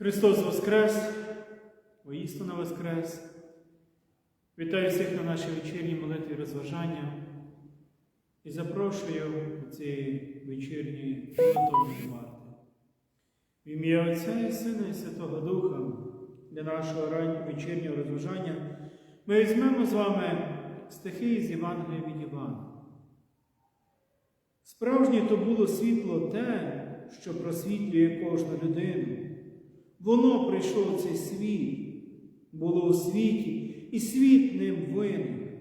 Христос Воскрес, воістину Воскрес. Вітаю всіх на нашій вечірній молитві розважання і запрошую у ці вечірні молитовні варти. В ім'я Отця і Сина і Святого Духа для нашого раннього вечірнього розважання ми візьмемо з вами стихи з Євангелія від Івана. Справжнє то було світло те, що просвітлює кожну людину. Воно прийшло в цей світ, було у світі, і світ ним виник,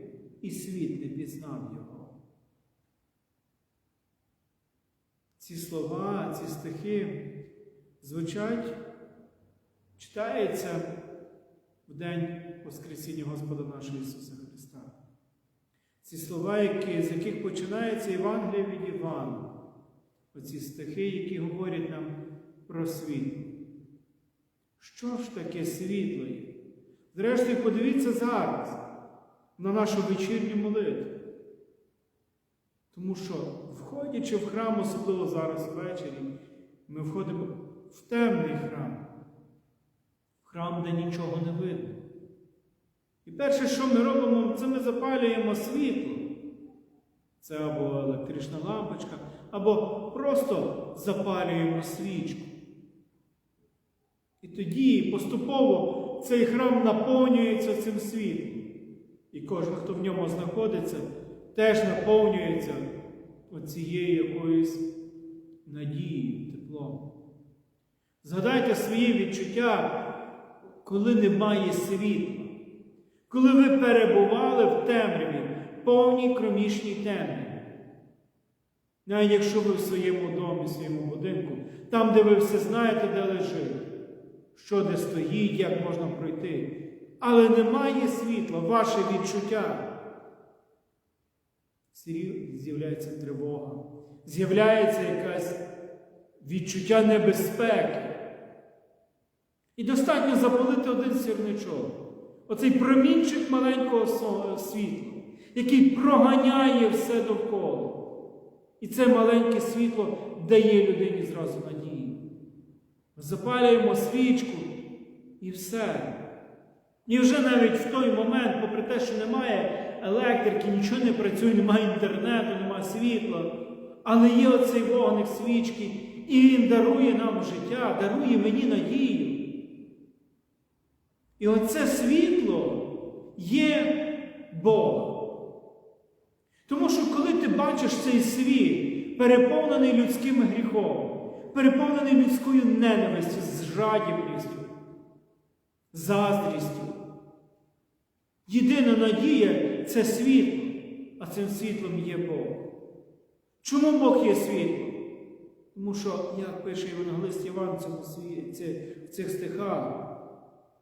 і світ не пізнав його. Ці слова, ці стихи звучать, читаються в день Воскресіння Господа нашого Ісуса Христа. Ці слова, які, з яких починається Євангелія від Івана, оці стихи, які говорять нам про світло. Що ж таке світло є? Зрештою, подивіться зараз на нашу вечірню молитву. Тому що, входячи в храм, особливо зараз ввечері, ми входимо в темний храм, в храм, де нічого не видно. І перше, що ми робимо, це ми запалюємо світло. Це або електрична лампочка, або просто запалюємо свічку. І тоді поступово цей храм наповнюється цим світлом. І кожен, хто в ньому знаходиться, теж наповнюється оцією якоюсь надією, теплом. Згадайте свої відчуття, коли немає світла, коли ви перебували в темряві, повній кромішній темряві. Навіть якщо ви в своєму домі, в своєму будинку, там, де ви все знаєте, де лежить що де стоїть, як можна пройти. Але немає світла, ваше відчуття. З'являється тривога, з'являється якесь відчуття небезпеки. І достатньо запалити один сірничок, оцей промінчик маленького світла, який проганяє все довкола. І це маленьке світло дає людині зразу надію. Запалюємо свічку і все. І вже навіть в той момент, попри те, що немає електрики, нічого не працює, немає інтернету, немає світла, але є оцей вогник свічки, і він дарує нам життя, дарує мені надію. І оце світло є Бог. Тому що коли ти бачиш цей світ, переповнений людським гріхом, переповнений людською ненавистю, з жадібністю, заздрістю. Єдина надія це світло, а цим світлом є Бог. Чому Бог є світло? Тому що, як пише Євангелист Іван в цих стихах,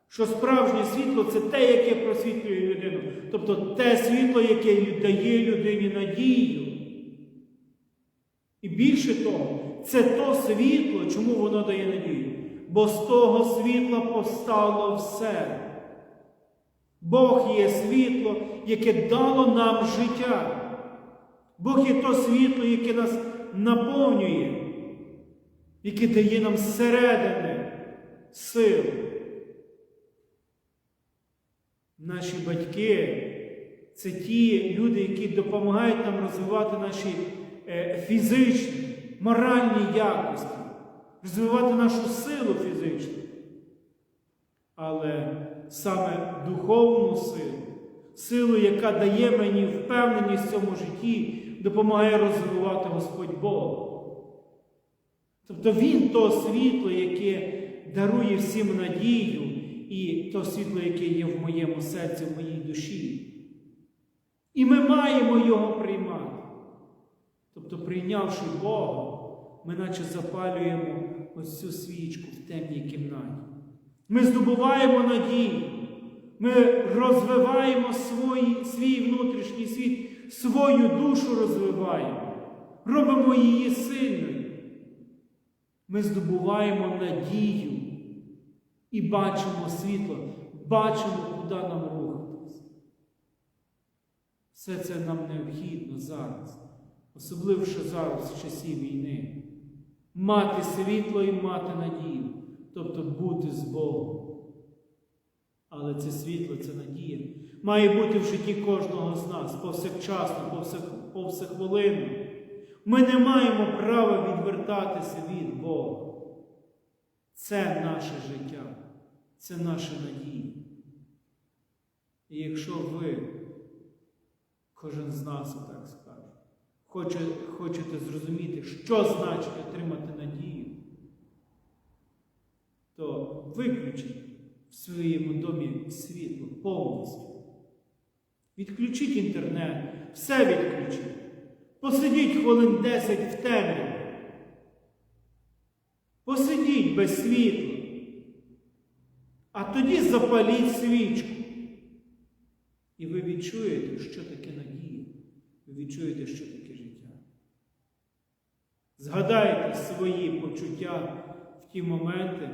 що справжнє світло це те, яке просвітлює людину. Тобто те світло, яке дає людині надію. І більше того, це то світло, чому воно дає надію? Бо з того світла повстало все. Бог є світло, яке дало нам життя. Бог є то світло, яке нас наповнює, яке дає нам зсередини сил. Наші батьки це ті люди, які допомагають нам розвивати наші фізичні, моральні якості, розвивати нашу силу фізичну. Але саме духовну силу, силу, яка дає мені впевненість в цьому житті, допомагає розвивати Господь Бог. Тобто Він то світло, яке дарує всім надію, і то світло, яке є в моєму серці, в моїй душі. І ми маємо його приймати. Тобто, прийнявши Бога, ми наче запалюємо ось цю свічку в темній кімнаті. Ми здобуваємо надію, ми розвиваємо свій, свій внутрішній світ, свою душу розвиваємо, робимо її сильною. Ми здобуваємо надію і бачимо світло, бачимо, куди нам рухатись. Все це нам необхідно зараз особливо що зараз в часі війни, мати світло і мати надію, тобто бути з Богом. Але це світло, це надія. Має бути в житті кожного з нас повсякчасно, повсяк-. Ми не маємо права відвертатися від Бога. Це наше життя, це наша надія. І якщо ви, кожен з нас скаже, хоче, хочете зрозуміти, що значить отримати надію, то виключіть в своєму домі світло повністю. Відключіть інтернет, все відключіть. Посидіть хвилин 10 в темряві. Посидіть без світла. А тоді запаліть свічку. І ви відчуєте, що таке надія. Ви відчуєте, що таке. Згадайте свої почуття в ті моменти,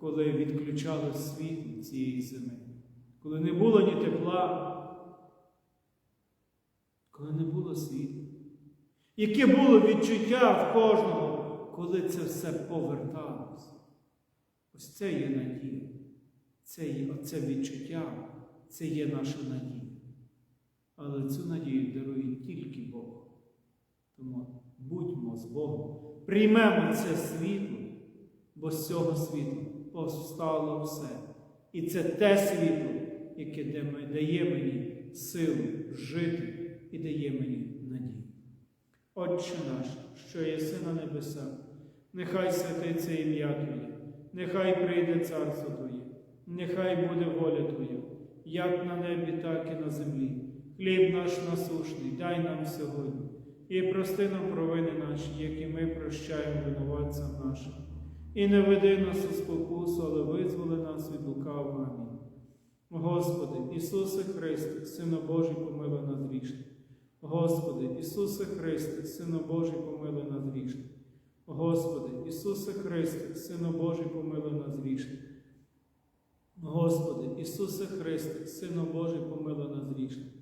коли відключали світло цієї зими, коли не було ні тепла, коли не було світла. Яке було відчуття в кожного, коли це все поверталося? Ось це є надія. Це є оце відчуття, це є наша надія. Але цю надію дарує тільки Бог. Тому будьмо з Богом, приймемо це світло, бо з цього світла повстало все. І це те світло, яке дає- мені силу жити і дає мені надію. Отче наш, що єси на небесах, нехай святиться ім'я Твоє, нехай прийде царство Твоє, нехай буде воля Твоя, як на небі, так і на землі. Хліб наш насушний, дай нам сьогодні, і прости нам провини наші, які ми прощаємо винуватцям нашим. І не веди нас у спокусу, але визволи нас від лукавого. Амінь. Господи, Ісусе Христе, Сину Божий, помилуй нас грішних. Господи, Ісусе Христе, Сину Божий, помилуй нас грішних. Господи, Ісусе Христе, Сину Божий, помилуй нас грішних. Господи, Ісусе Христе, Сину Божий, помилуй нас грішних.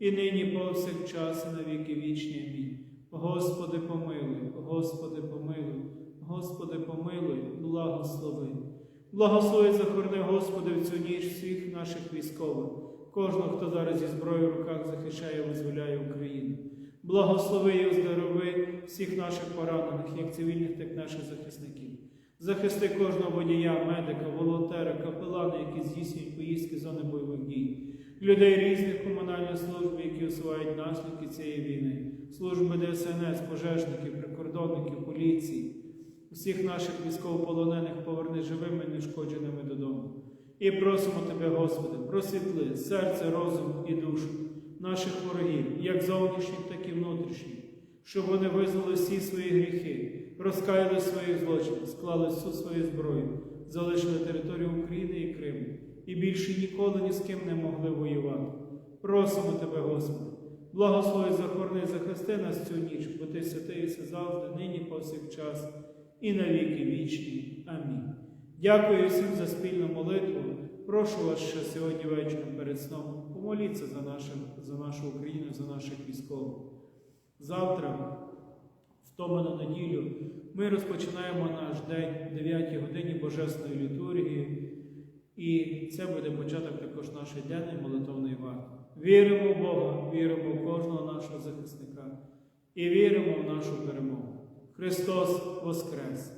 і нині повсякчас, і на віки вічні. Амінь. Господи, помилуй, Господи, помилуй, Господи, помилуй, благослови. Благослови захорони, Господи, в цю ніч всіх наших військових, кожного, хто зараз зі зброєю в руках захищає і визволяє Україну. Благослови і оздорови всіх наших поранених, як цивільних, так і наших захисників. Захисти кожного водія, медика, волонтера, капелана, які здійснюють поїздки зони бойових дій, людей різних комунальних служб, які усувають наслідки цієї війни, служби ДСНС, пожежників, прикордонників, поліції, всіх наших військовополонених поверни живими і нешкодженими додому. І просимо Тебе, Господи, просвітли серце, розум і душу наших ворогів, як зовнішніх, так і внутрішніх, щоб вони визнали всі свої гріхи, розкаяли свої злочини, склали всю свою зброю, залишили територію України і Криму і більше ніколи ні з ким не могли воювати. Просимо Тебе, Господи, благослови захорони захисти нас цю ніч, бо Ти святий і завжди, нині повсякчас і на віки вічні. Амінь. Дякую всім за спільну молитву. Прошу вас ще сьогодні вечором перед сном помоліться за, нашим, за нашу Україну, за наших військових. Завтра, втомлену неділю, ми розпочинаємо наш день о 9 годині Божественної літургії, і це буде початок також нашої денної молитовної варти. Віримо в Бога, віримо в кожного нашого захисника і віримо в нашу перемогу. Христос Воскрес!